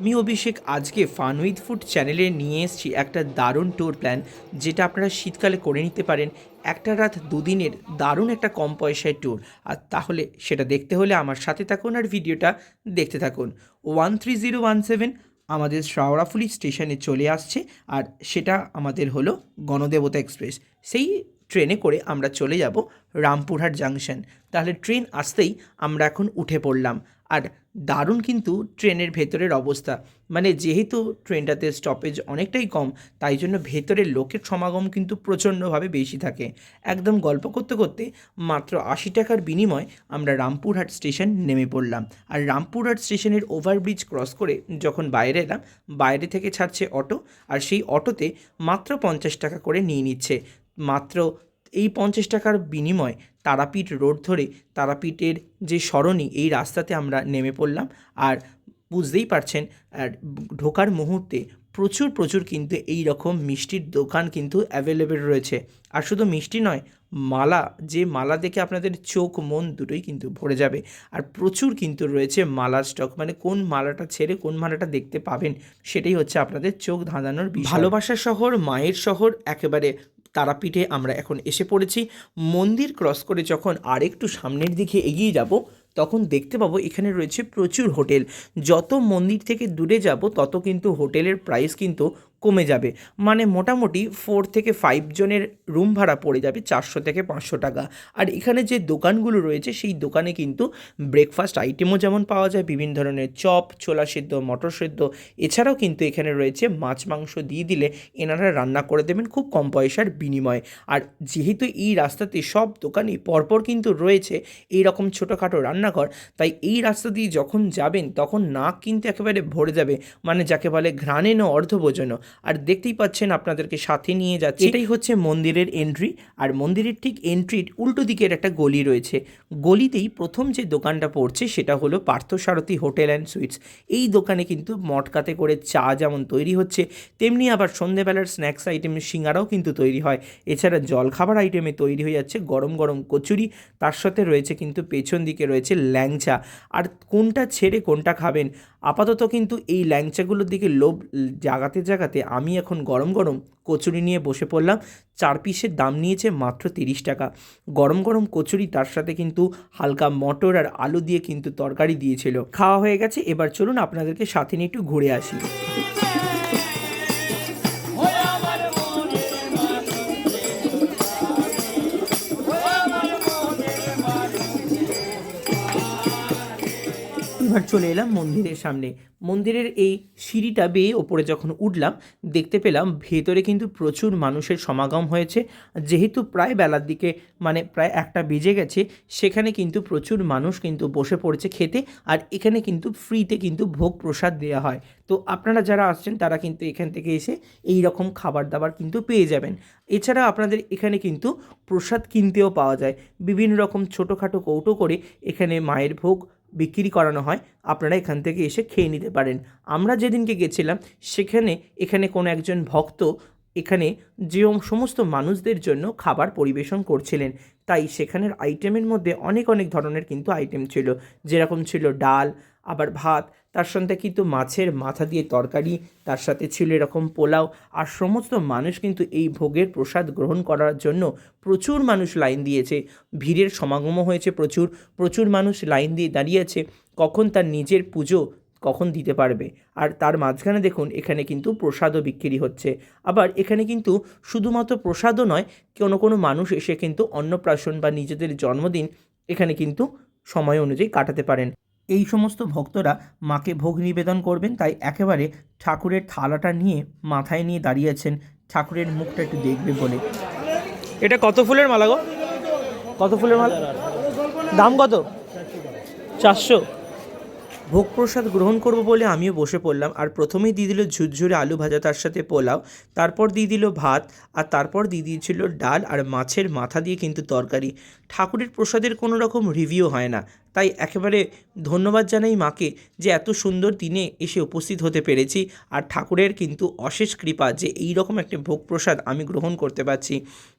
আমি অভিষেক আজকে fun with food চ্যানেলে নিয়ে এসেছি একটা দারুণ ট্যুর প্ল্যান যেটা আপনারা শীতকালে করে নিতে পারেন। একটা রাত দুদিনের দারুণ একটা কম পয়সায় ট্যুর আর তাহলে সেটা দেখতে হলে আমার সাথে থাকুন আর ভিডিওটা দেখতে থাকুন। One three zero one seven আমাদের শ্রাওড়াফুলি স্টেশনে চলে আসছে আর সেটা আমাদের হলো গণদেবতা এক্সপ্রেস সেই ট্রেনে করে আমরা চলে যাব রামপুরহাট জাংশন তাহলে ট্রেন আসতেই আমরা এখন উঠে পড়লাম। আর দারুণ কিন্তু ট্রেনের ভেতরের অবস্থা। মানে যেহেতু ট্রেনটাতে স্টপেজ অনেকটাই কম, তাই জন্য ভেতরের লোকের সমাগম কিন্তু প্রচণ্ডভাবে বেশি থাকে। একদম গল্প করতে করতে মাত্র আশি টাকার বিনিময় আমরা রামপুরহাট স্টেশন নেমে পড়লাম। আর রামপুরহাট স্টেশনের ওভারব্রিজ ক্রস করে যখন বাইরে এলাম, বাইরে থেকে ছাড়ছে অটো আর সেই অটোতে মাত্র পঞ্চাশ টাকা করে নিয়ে নিচ্ছে। মাত্র এই পঞ্চাশ টাকার বিনিময় তারাপীঠ রোড ধরে তারাপীঠের যে সরণি, এই রাস্তাতে আমরা নেমে পড়লাম। আর বুঝতেই পারছেন, আর ঢোকার মুহূর্তে প্রচুর প্রচুর কিন্তু এই রকম মিষ্টির দোকান কিন্তু অ্যাভেলেবেল রয়েছে। আর শুধু মিষ্টি নয়, মালা, যে মালা দেখে আপনাদের চোখ, মন দুটোই কিন্তু ভরে যাবে। আর প্রচুর কিন্তু রয়েছে মালার স্টক মানে কোন মালাটা ছেড়ে কোন মালাটা দেখতে পাবেন, সেটাই হচ্ছে আপনাদের চোখ ধাঁধানোর ভালোবাসা শহর, মায়ের শহর, একেবারে তারাপীঠে আমরা এখন এসে পড়েছি। মন্দির ক্রস করে যখন আরেকটু সামনের দিকে এগিয়ে যাব, তখন দেখতে পাবো এখানে রয়েছে প্রচুর হোটেল। যত মন্দির থেকে দূরে যাব, তত কিন্তু হোটেলের প্রাইস কিন্তু কমে যাবে। মানে মোটামুটি ফোর থেকে ফাইভ জনের রুম ভাড়া পড়ে যাবে চারশো থেকে পাঁচশো টাকা। আর এখানে যে দোকানগুলো রয়েছে, সেই দোকানে কিন্তু ব্রেকফাস্ট আইটেমও যেমন পাওয়া যায়, বিভিন্ন ধরনের চপ, ছোলা সেদ্ধ, মটর সেদ্ধ, এছাড়াও কিন্তু এখানে রয়েছে মাছ মাংস দিয়ে দিলে এনারা রান্না করে দেবেন খুব কম পয়সার বিনিময়ে। আর যেহেতু এই রাস্তাতে সব দোকানই পরপর কিন্তু রয়েছে এই রকম ছোটোখাটো রান্নাঘর, তাই এই রাস্তা দিয়ে যখন যাবেন, তখন নাক কিন্তু একেবারে ভরে যাবে। মানে যাকে বলে ঘ্রাণেন অর্ধভোজন আর দেখতেই পাচ্ছেন আপনাদেরকে সাথে নিয়ে যাচ্ছে। এটাই হচ্ছে মন্দিরের এন্ট্রি আর মন্দিরের ঠিক এন্ট্রির উল্টো দিকের একটা গলি রয়েছে। গলিতেই প্রথম যে দোকানটা পড়ছে সেটা হলো পার্থসারথী হোটেল অ্যান্ড সুইটস। এই দোকানে কিন্তু মটকাতে করে চা যেমন তৈরি হচ্ছে, তেমনি আবার সন্ধেবেলার স্ন্যাক্স আইটেম সিঙ্গারাও কিন্তু তৈরি হয়। এছাড়া জলখাবার আইটেমে তৈরি হয়ে যাচ্ছে গরম গরম কচুরি, তার সাথে রয়েছে কিন্তু পেছন দিকে রয়েছে ল্যাংচা। আর কোনটা ছেড়ে কোনটা খাবেন? আপাতত কিন্তু এই ল্যাংচাগুলোর দিকে লোভ জাগাতে জাগাতে আমি এখন গরম গরম কচুরি নিয়ে বসে পড়লাম। চার পিসের দাম নিয়েছে মাত্র তিরিশ টাকা। গরম গরম কচুরি তার সাথে কিন্তু হালকা মটর আর আলু দিয়ে কিন্তু তরকারি দিয়েছিল। খাওয়া হয়ে গেছে, এবার চলুন আপনাদেরকে সাথে নিয়ে একটু ঘুরে আসি। এবার চলে এলাম মন্দিরের সামনে। মন্দিরের এই সিঁড়িটা বেয়ে ওপরে যখন উঠলাম, দেখতে পেলাম ভেতরে কিন্তু প্রচুর মানুষের সমাগম হয়েছে। যেহেতু প্রায় বেলার দিকে মানে প্রায় একটা বেজে গেছে, সেখানে কিন্তু প্রচুর মানুষ কিন্তু বসে পড়েছে খেতে আর এখানে কিন্তু ফ্রিতে কিন্তু ভোগ প্রসাদ দেওয়া হয়। তো আপনারা যারা আসছেন, তারা কিন্তু এখান থেকে এসে এই রকম খাবার দাবার কিন্তু পেয়ে যাবেন। এছাড়া আপনাদের এখানে কিন্তু প্রসাদ কিনতেও পাওয়া যায়। বিভিন্ন রকম ছোটোখাটো কৌটো করে এখানে মায়ের ভোগ বিক্রি করানো হয়, আপনারা এখান থেকে এসে খেয়ে নিতে পারেন। আমরা যেদিনকে গেছিলাম, সেখানে, এখানে কোনো একজন ভক্ত এখানে যে সমস্ত মানুষদের জন্য খাবার পরিবেশন করছিলেন, তাই সেখানের আইটেমের মধ্যে অনেক অনেক ধরনের কিন্তু আইটেম ছিল। যেরকম ছিল ডাল, আবার ভাত তার সঙ্গে কিন্তু মাছের মাথা দিয়ে তরকারি, তার সাথে ছিল এরকম পোলাও, আর সমস্ত মানুষ কিন্তু এই ভোগের প্রসাদ গ্রহণ করার জন্য প্রচুর মানুষ লাইন দিয়েছে। ভিড়ের সমাগমও হয়েছে প্রচুর প্রচুর মানুষ লাইন দিয়ে দাঁড়িয়েছে। কখন তার নিজের পুজো, কখন দিতে পারবে? আর তার মাঝখানে দেখুন, এখানে কিন্তু প্রসাদও বিক্রি হচ্ছে। আবার এখানে কিন্তু শুধুমাত্র প্রসাদও নয়, কোনো কোনো মানুষ এসে কিন্তু অন্নপ্রাশন বা নিজেদের জন্মদিন এখানে কিন্তু সময় অনুযায়ী কাটাতে পারেন। এই সমস্ত ভক্তরা মাকে ভোগ নিবেদন করবেন তাই একেবারে ঠাকুরের থালাটা নিয়ে মাথায় নিয়ে দাঁড়িয়েছেন ঠাকুরের মুখটা একটু দেখবে বলে। এটা কত ফুলের মালা গো? কত ফুলের মালা? দাম কত? চারশো। ভোগ প্রসাদ গ্রহণ করব বলে আমিও বসে পড়লাম আর প্রথমেই দিয়ে দিল ঝুরঝুরে আলু ভাজা তার সাথে পোলাও তারপর দিয়ে দিল ভাত আর তারপর দিয়ে দিয়েছিল ডাল আর মাছের মাথা দিয়ে কিন্তু তরকারি। ঠাকুরের প্রসাদের কোনো রকম রিভিউ হয় না। তাই একেবারে ধন্যবাদ জানাই মাকে যে এত সুন্দর দিনে এসে উপস্থিত হতে পেরেছি আর ঠাকুরের কিন্তু অশেষ কৃপা যে এই রকম একটা ভোগ প্রসাদ আমি গ্রহণ করতে পারছি।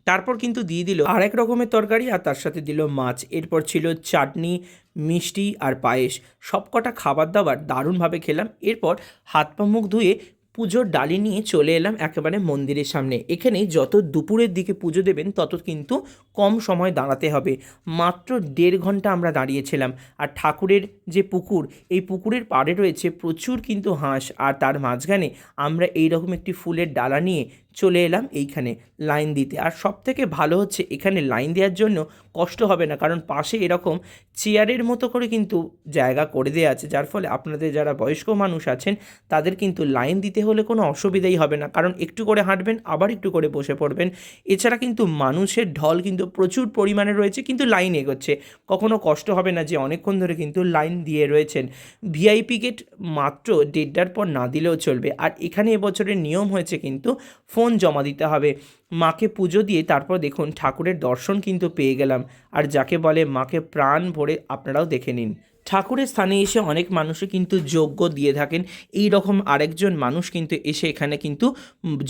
তারপর কিন্তু দিয়ে দিল আরেক রকমের তরকারি আর তার সাথে দিল মাছ। এরপর ছিল চাটনি, মিষ্টি আর পায়েস। সবকটা খাবার দাবার দারুণভাবে খেলাম। এরপর হাত পা মুখ ধুয়ে পুজোর ডালি নিয়ে চলে এলাম একেবারে মন্দিরের সামনে। এখানে যত দুপুরের দিকে পুজো দেবেন, তত কিন্তু কম সময় দাঁড়াতে হবে। মাত্র দেড় ঘণ্টা আমরা দাঁড়িয়েছিলাম। আর ঠাকুরের যে পুকুর, এই পুকুরের পাড়ে রয়েছে প্রচুর কিন্তু হাঁস। আর তার মাঝখানে আমরা এই রকম একটি ফুলের ডালা নিয়ে চলে এলাম এইখানে লাইন দিতে। আর সব থেকে ভালো হচ্ছে এখানে লাইন দেওয়ার জন্য কষ্ট হবে না, কারণ পাশে এরকম চেয়ারের মতো করে কিন্তু জায়গা করে দেওয়া আছে, যার ফলে আপনাদের যারা বয়স্ক মানুষ আছেন তাদের কিন্তু লাইন দিতে হলে কোনো অসুবিধাই হবে না। কারণ একটু করে হাঁটবেন, আবার একটু করে বসে পড়বেন। এছাড়া কিন্তু মানুষের ঢল কিন্তু প্রচুর পরিমাণে রয়েছে, কিন্তু লাইন এগোচ্ছে। কখনো কষ্ট হবে না যে অনেকক্ষণ ধরে কিন্তু লাইন দিয়ে রয়েছেন। ভিআইপি গেট মাত্র দেড়টার পর না দিলেও চলবে। আর এখানে এবছরের নিয়ম হয়েছে কিন্তু ফোন জমা দিতে হবে। মাকে পুজো দিয়ে তারপর দেখুন ঠাকুরের দর্শন কিন্তু পেয়ে গেলাম। আর যাকে বলে মাকে প্রাণ ভরে আপনারাও দেখে নিন। ঠাকুরের স্থানে এসে অনেক মানুষই কিন্তু যজ্ঞ দিয়ে থাকেন। এই রকম আরেকজন মানুষ কিন্তু এসে এখানে কিন্তু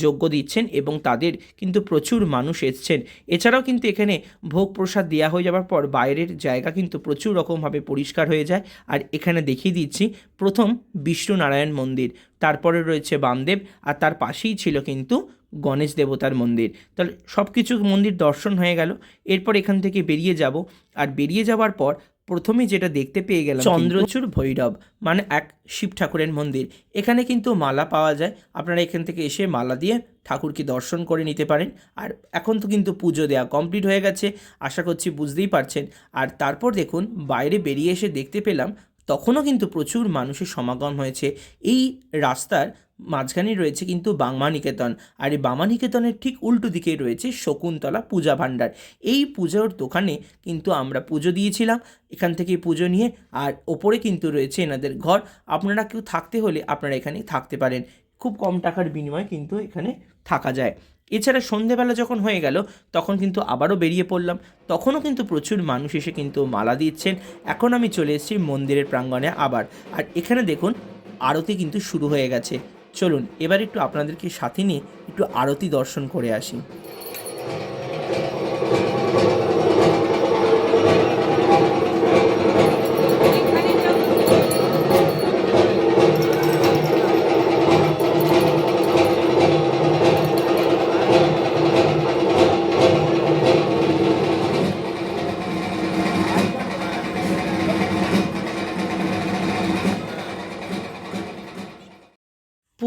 যজ্ঞ দিচ্ছেন এবং তাদের কিন্তু প্রচুর মানুষ এসছেন। এছাড়াও কিন্তু এখানে ভোগ প্রসাদ দেওয়া হয়ে যাওয়ার পর বাইরের জায়গা কিন্তু প্রচুর রকমভাবে পরিষ্কার হয়ে যায়। আর এখানে দেখিয়ে দিচ্ছি প্রথম বিষ্ণু নারায়ণ মন্দির। তারপরে রয়েছে বামদেব আর তার পাশেই ছিল কিন্তু গণেশ দেবতার মন্দির। তাহলে সব কিছু মন্দির দর্শন হয়ে গেল। এরপর এখান থেকে বেরিয়ে যাব। আর বেরিয়ে যাওয়ার পর প্রথমে যেটা দেখতে পেয়ে গেলাম চন্দ্রচূড় ভৈরব মানে এক শিব ঠাকুরের মন্দির। এখানে কিন্তু মালা পাওয়া যায়। আপনারা এখান থেকে এসে মালা দিয়ে ঠাকুরকে দর্শন করে নিতে পারেন। আর এখন তো কিন্তু পুজো দেওয়া কমপ্লিট হয়ে গেছে। আশা করছি বুঝতেই পারছেন। আর তারপর দেখুন, বাইরে বেরিয়ে এসে দেখতে পেলাম, তখনও কিন্তু প্রচুর মানুষের সমাগম হয়েছে। এই রাস্তার মাঝখানে রয়েছে কিন্তু বাংমা নিকেতন আর এই বাংমা নিকেতনের ঠিক উল্টো দিকেই রয়েছে শকুন্তলা পূজা ভাণ্ডার। এই পুজোর দোকানে কিন্তু আমরা পুজো দিয়েছিলাম, এখান থেকে পুজো নিয়ে, আর ওপরে কিন্তু রয়েছে এনাদের ঘর। আপনারা কেউ থাকতে হলে আপনারা এখানে থাকতে পারেন। খুব কম টাকার বিনিময়ে কিন্তু এখানে থাকা যায়। এছাড়া সন্ধেবেলা যখন হয়ে গেল, তখন কিন্তু আবারও বেরিয়ে পড়লাম। তখনও কিন্তু প্রচুর মানুষ এসে কিন্তু মালা দিচ্ছেন। এখন আমি চলে এসেছি মন্দিরের প্রাঙ্গণে আবার। আর এখানে দেখুন, আরতি কিন্তু শুরু হয়ে গেছে। চলুন এবার একটু আপনাদেরকে সাথে নিয়ে একটু আরতি দর্শন করে আসি।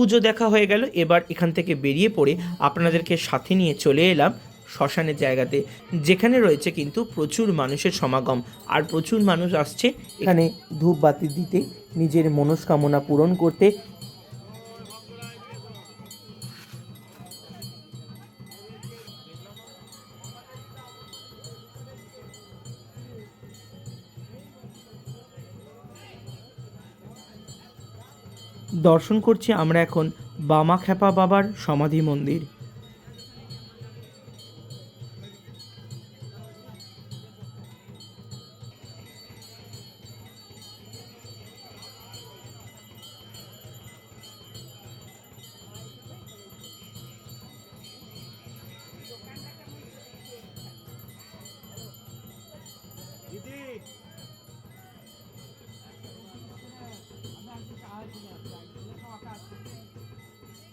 পুজো দেখা হয়ে গেল। এবার এখান থেকে বেরিয়ে পড়ে আপনাদেরকে সাথে নিয়ে চলে এলাম শ্মশানের জায়গাতে, যেখানে রয়েছে কিন্তু প্রচুর মানুষের সমাগম। আর প্রচুর মানুষ আসছে এখানে ধূপবাতি দিতে, নিজের মনস্কামনা পূরণ করতে দর্শন করছি আমরা এখন বামাখ্যাপা বাবার সমাধি মন্দির।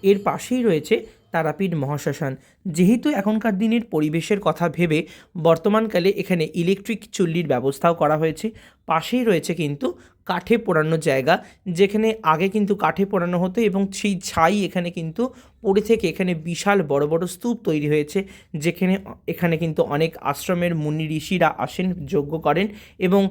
এর পাশেই রয়েছে তারাপীঠ মহাশ্মশান। যেহেতু এখনকার দিনের পরিবেশের কথা ভেবে বর্তমানকালে এখানে ইলেকট্রিক চুল্লির ব্যবস্থাও করা হয়েছে, পাশেই রয়েছে কিন্তু কাঠে পোড়ানো জায়গা, যেখানে আগে কিন্তু কাঠে পোড়ানো হতো এবং সেই ছাই এখানে কিন্তু পড়ে থেকে এখানে বিশাল বড় বড় স্তূপ তৈরি হয়েছে, যেখানে এখানে কিন্তু অনেক আশ্রমের মুনি ঋষিরা আসেন, যজ্ঞ করেন এবং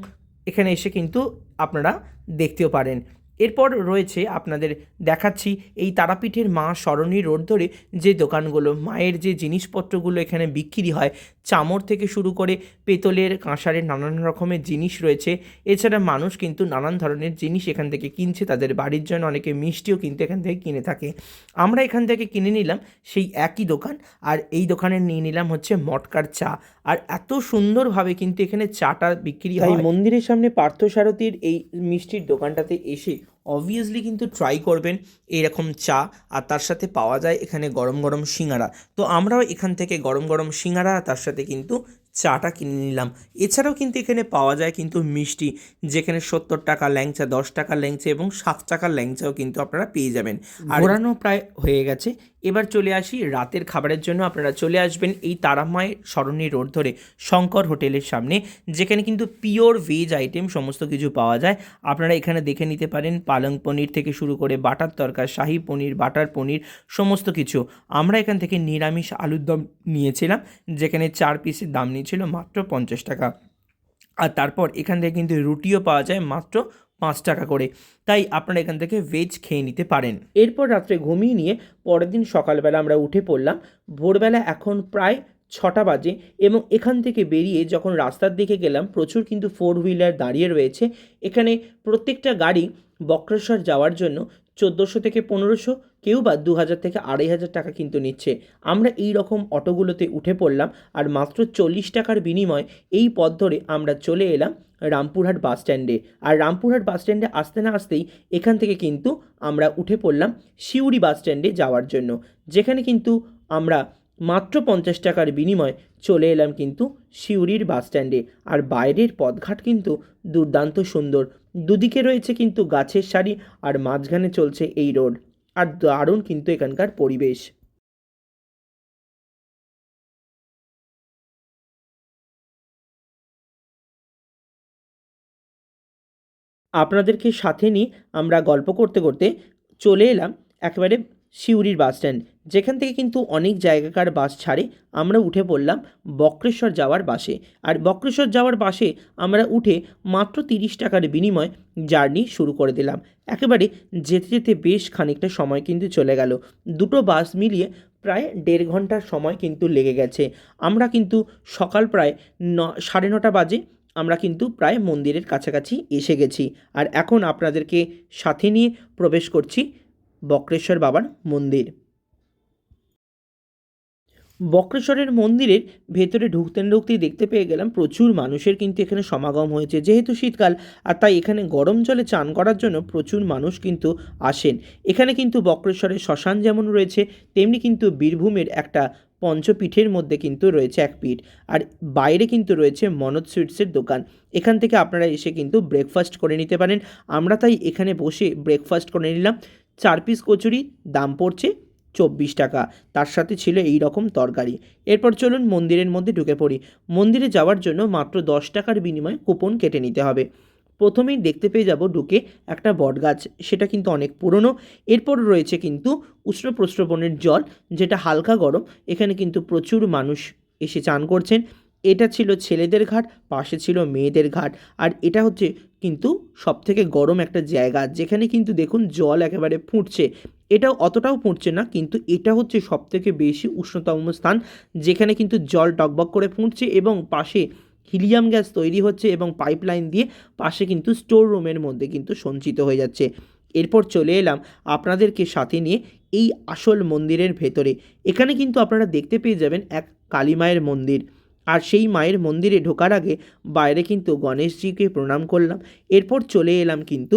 এখানে এসে কিন্তু আপনারা দেখতেও পারেন। এরপর রয়েছে আপনাদের দেখাচ্ছি এই তারাপীঠের মা সরণী রোড ধরে যে দোকানগুলো মায়ের যে জিনিসপত্রগুলো এখানে বিক্রি হয় চামড় থেকে শুরু করে পেতলের কাঁসারের নানান রকমের জিনিস রয়েছে। এছাড়া মানুষ কিন্তু নানান ধরনের জিনিস এখান থেকে কিনছে তাদের বাড়ির জন্য অনেকে মিষ্টিও কিন্তু এখান থেকে কিনে থাকে। আমরা এখান থেকে কিনে নিলাম সেই একই দোকান আর এই দোকানে নিয়ে নিলাম হচ্ছে মটকার চা। আর এত সুন্দরভাবে কিন্তু এখানে চাটা বিক্রি হয়। মন্দিরের সামনে পার্থসারথীর এই মিষ্টির দোকানটাতে এসে অবভিয়াসলি কিন্তু ট্রাই করবেন এরকম চা, আর তার সাথে পাওয়া যায় এখানে গরম গরম সিঙ্গারা। তো আমরাও এখান থেকে গরম গরম সিঙ্গারা তার সাথে কিন্তু চাটা কিনে নিলাম। এছাড়াও কিন্তু এখানে পাওয়া যায় কিন্তু মিষ্টি, যেখানে সত্তর টাকা ল্যাংচা, দশ টাকা ল্যাংচা এবং সাত টাকার ল্যাংচাও কিন্তু আপনারা পেয়ে যাবেন। আর ঘোরানো প্রায় হয়ে গেছে। এবার চলে আসি রাতের খাবারের জন্য। আপনারা চলে আসবেন এই তারামায়ের সরণী রোড ধরে শঙ্কর হোটেলের সামনে, যেখানে কিন্তু পিওর ভেজ আইটেম সমস্ত কিছু পাওয়া যায়। আপনারা এখানে দেখে নিতে পারেন পালং পনির থেকে শুরু করে বাটার তরকা শাহি পনির, বাটার পনির, সমস্ত কিছু। আমরা এখান থেকে নিরামিষ আলুর দম নিয়েছিলাম, যেখানে চার পিসের দাম নিয়েছিল মাত্র পঞ্চাশ টাকা। আর তারপর এখান থেকে কিন্তু রুটিও পাওয়া যায় মাত্র পাঁচ টাকা করে। তাই আপনারা এখান থেকে ভেজ খেয়ে নিতে পারেন। এরপর রাত্রে ঘুমিয়ে নিয়ে পরের দিন সকালবেলা আমরা উঠে পড়লাম। ভোরবেলা এখন প্রায় ছটা বাজে এবং এখান থেকে বেরিয়ে যখন রাস্তার দিকে গেলাম, প্রচুর কিন্তু ফোর হুইলার দাঁড়িয়ে রয়েছে। এখানে প্রত্যেকটা গাড়ি বক্রেশ্বর যাওয়ার জন্য চোদ্দোশো থেকে পনেরোশো, কেউ বা দু হাজার থেকে আড়াই হাজার টাকা কিন্তু নিচ্ছে। আমরা এই রকম অটোগুলোতে উঠে পড়লাম আর মাত্র চল্লিশ টাকার বিনিময় এই পথ ধরে আমরা চলে এলাম রামপুরহাট বাস স্ট্যান্ডে। আর রামপুরহাট বাস স্ট্যান্ডে আসতে না আসতেই এখান থেকে কিন্তু আমরা উঠে পড়লাম সিউড়ি বাস স্ট্যান্ডে যাওয়ার জন্য। যেখানে কিন্তু আমরা মাত্র পঞ্চাশ টাকার বিনিময় চলে এলাম কিন্তু সিউড়ির বাস স্ট্যান্ডে। আর বাইরের পথঘাট কিন্তু দুর্দান্ত সুন্দর। দুদিকে রয়েছে কিন্তু গাছের সারি আর মাঝখানে চলছে এই রোড। আর দারুণ কিন্তু এখানকার পরিবেশ। আপনাদেরকে সাথে নিয়ে আমরা গল্প করতে করতে চলে এলাম একেবারে সিউড়ির বাস স্ট্যান্ড। যেখান থেকে কিন্তু অনেক জায়গাকার বাস ছাড়ে। আমরা উঠে পড়লাম বক্রেশ্বর যাওয়ার বাসে। আর বক্রেশ্বর যাওয়ার বাসে আমরা উঠে মাত্র তিরিশ টাকার বিনিময় জার্নি শুরু করে দিলাম। একেবারে যেতে যেতে বেশ খানিকটা সময় কিন্তু চলে গেল। দুটো বাস মিলিয়ে প্রায় দেড় ঘণ্টার সময় কিন্তু লেগে গেছে। আমরা কিন্তু সকাল প্রায় ন, সাড়ে নটা বাজে আমরা কিন্তু প্রায় মন্দিরের কাছাকাছি এসে গেছি। আর এখন আপনাদেরকে সাথে নিয়ে প্রবেশ করছি বক্রেশ্বর বাবার মন্দির। বক্রেশ্বরের মন্দিরের ভেতরে ঢুকতে ঢুকতেই দেখতে পেয়ে গেলাম, প্রচুর মানুষের কিন্তু এখানে সমাগম হয়েছে। যেহেতু শীতকাল, আর তাই এখানে গরম জলে চান করার জন্য প্রচুর মানুষ কিন্তু আসেন। এখানে কিন্তু বক্রেশ্বরের শ্মশান যেমন রয়েছে, তেমনি কিন্তু বীরভূমের একটা পঞ্চপীঠের মধ্যে কিন্তু রয়েছে এক পীঠ। আর বাইরে কিন্তু রয়েছে মনোজ সুইটসের দোকান। এখান থেকে আপনারা এসে কিন্তু ব্রেকফাস্ট করে নিতে পারেন। আমরা তাই এখানে বসে ব্রেকফাস্ট করে নিলাম। চার পিস কচুরি, দাম পড়ছে চব্বিশ টাকা। তার সাথে ছিল এই রকম তরকারি। এরপর চলুন মন্দিরের মধ্যে ঢুকে পড়ি। মন্দিরে যাওয়ার জন্য মাত্র দশ টাকার বিনিময়ে কুপন কেটে নিতে হবে। প্রথমেই দেখতে পেয়ে যাব ঢুকে একটা বটগাছ। সেটা কিন্তু অনেক পুরনো। এরপর রয়েছে কিন্তু উষ্ণ প্রস্রবণের জল, যেটা হালকা গরম। এখানে কিন্তু প্রচুর মানুষ এসে চান করছেন। এটা ছিল ছেলেদের ঘাট, পাশে ছিল মেয়েদের ঘাট। আর এটা হচ্ছে কিন্তু সবথেকে গরম একটা জায়গা। যেখানে কিন্তু দেখুন জল একেবারে ফুটছে। এটাও অতটাও ফুটছে না, কিন্তু এটা হচ্ছে সবথেকে বেশি উষ্ণতম স্থান, যেখানে কিন্তু জল টকবক করে ফুটছে এবং পাশে হিলিয়াম গ্যাস তৈরি হচ্ছে এবং পাইপলাইন দিয়ে পাশে কিন্তু স্টোর রুমের মধ্যে কিন্তু সঞ্চিত হয়ে যাচ্ছে। এরপর চলে এলাম আপনাদেরকে সাথে নিয়ে এই আসল মন্দিরের ভেতরে। এখানে কিন্তু আপনারা দেখতে পেয়ে যাবেন এক কালী মায়ের মন্দির। আর সেই মায়ের মন্দিরে ঢোকার আগে বাইরে কিন্তু গণেশজিকে প্রণাম করলাম। এরপর চলে এলাম কিন্তু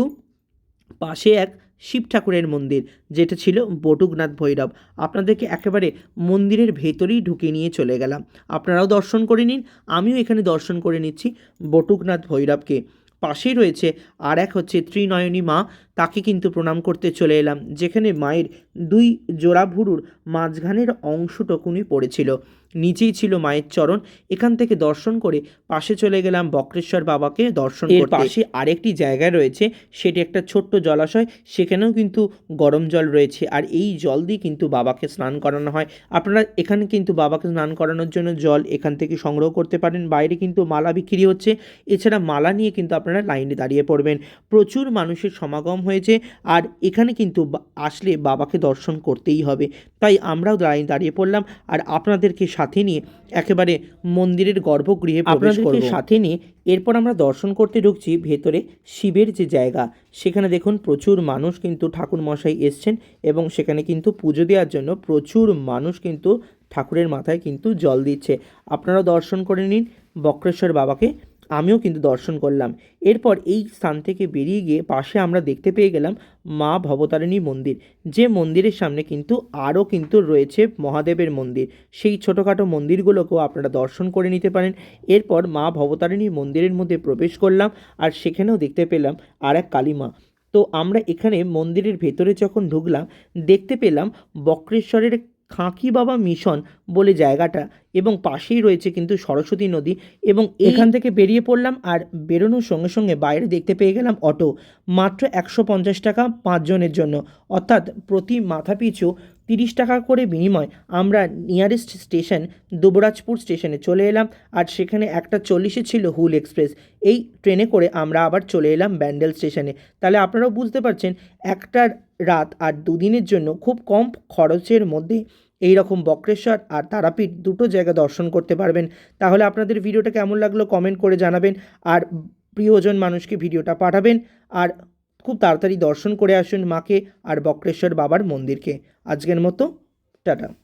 পাশে এক শিব ঠাকুরের মন্দির, যেটা ছিল বটুকনাথ ভৈরব। আপনাদেরকে একেবারে মন্দিরের ভেতরেই ঢুকে নিয়ে চলে গেলাম। আপনারাও দর্শন করে নিন, আমিও এখানে দর্শন করে নিচ্ছি বটুকনাথ ভৈরবকে। পাশেই রয়েছে আর এক হচ্ছে ত্রিনয়নী মা, তাকে কিন্তু প্রণাম করতে চলে এলাম, যেখানে মায়ের দুই জোড়া ভুরুর মাঝখানের অংশটুকুনি পড়েছিল। নিচেই ছিল মায়ের চরণ এখান থেকে দর্শন করে পাশে চলে গেলাম বক্রেশ্বর বাবাকে দর্শন এর করতে। পাশে আরেকটি জায়গা রয়েছে সেটি একটা ছোট্ট জলাশয় সেখানেও কিন্তু গরম জল রয়েছে আর এই জল দিয়ে কিন্তু বাবাকে স্নান করানো হয়। আপনারা এখানে কিন্তু বাবাকে স্নান করানোর জন্য জল এখান থেকে সংগ্রহ করতে পারেন বাইরে কিন্তু মালা বিক্রি হচ্ছে এছাড়া মালা নিয়ে কিন্তু আপনারা লাইনে দাঁড়িয়ে পড়বেন। প্রচুর মানুষের সমাগম হয়েছে আর এখানে কিন্তু আসলে বাবাকে দর্শন করতেই হবে। তাই আমরাও লাইনে দাঁড়িয়ে পড়লাম আর আপনাদেরকে সাথে নিয়ে একেবারে মন্দিরের গর্ভগৃহে প্রবেশ আপনাদেরকে করব। সাথে নিয়ে এরপর আমরা দর্শন করতে ঢুকছি ভেতরে শিবের যে জায়গা সেখানে দেখুন প্রচুর মানুষ কিন্তু ঠাকুর মশাই এসছেন এবং সেখানে কিন্তু পুজো দেওয়ার জন্য প্রচুর মানুষ কিন্তু ঠাকুরের মাথায় কিন্তু জল দিচ্ছে। আপনারা দর্শন করে নিন বক্রেশ্বর বাবাকে। আমিও কিন্তু দর্শন করলাম। এরপর এই স্থান থেকে বেরিয়ে গিয়ে পাশে আমরা দেখতে পেয়ে গেলাম মা ভবতারিণী মন্দির। যে মন্দিরের সামনে কিন্তু আরও কিন্তু রয়েছে মহাদেবের মন্দির। সেই ছোটোখাটো মন্দিরগুলোকেও আপনারা দর্শন করে নিতে পারেন। এরপর মা ভবতারিণী মন্দিরের মধ্যে প্রবেশ করলাম আর সেখানেও দেখতে পেলাম আর এক কালীমা। তো আমরা এখানে মন্দিরের ভেতরে যখন ঢুকলাম, দেখতে পেলাম বক্রেশ্বরের খাঁকি বাবা মিশন বলে জায়গাটা এবং পাশেই রয়েছে কিন্তু সরস্বতী নদী এবং এখান থেকে বেরিয়ে পড়লাম আর বেরোনোর সঙ্গে সঙ্গে বাইরে দেখতে পেয়ে গেলাম অটো, মাত্র একশো পঞ্চাশ টাকা পাঁচজনের জন্য। অর্থাৎ প্রতি মাথা পিছু তিরিশ টাকা করে বিনিময় আমরা নিয়ারেস্ট স্টেশন দুবরাজপুর স্টেশনে চলে এলাম আর সেখানে একটা চল্লিশে ছিল হুল এক্সপ্রেস এই ট্রেনে করে আমরা আবার চলে এলাম ব্যান্ডেল স্টেশনে তাহলে আপনারাও বুঝতে পারছেন একটা রাত আর দুদিনের জন্য খুব কম খরচের মধ্যে এই রকম বক্রেশ্বর আর তারাপীঠ দুটো জায়গা দর্শন করতে পারবেন। তাহলে আপনাদের ভিডিওটা কেমন লাগল কমেন্ট করে জানাবেন আর প্রিয়জন মানুষকে ভিডিওটা পাঠাবেন আর খুব তাড়াতাড়ি দর্শন করে আসুন মাকে আর বক্রেশ্বর বাবার মন্দিরকে। আজকের মতো, টাটা।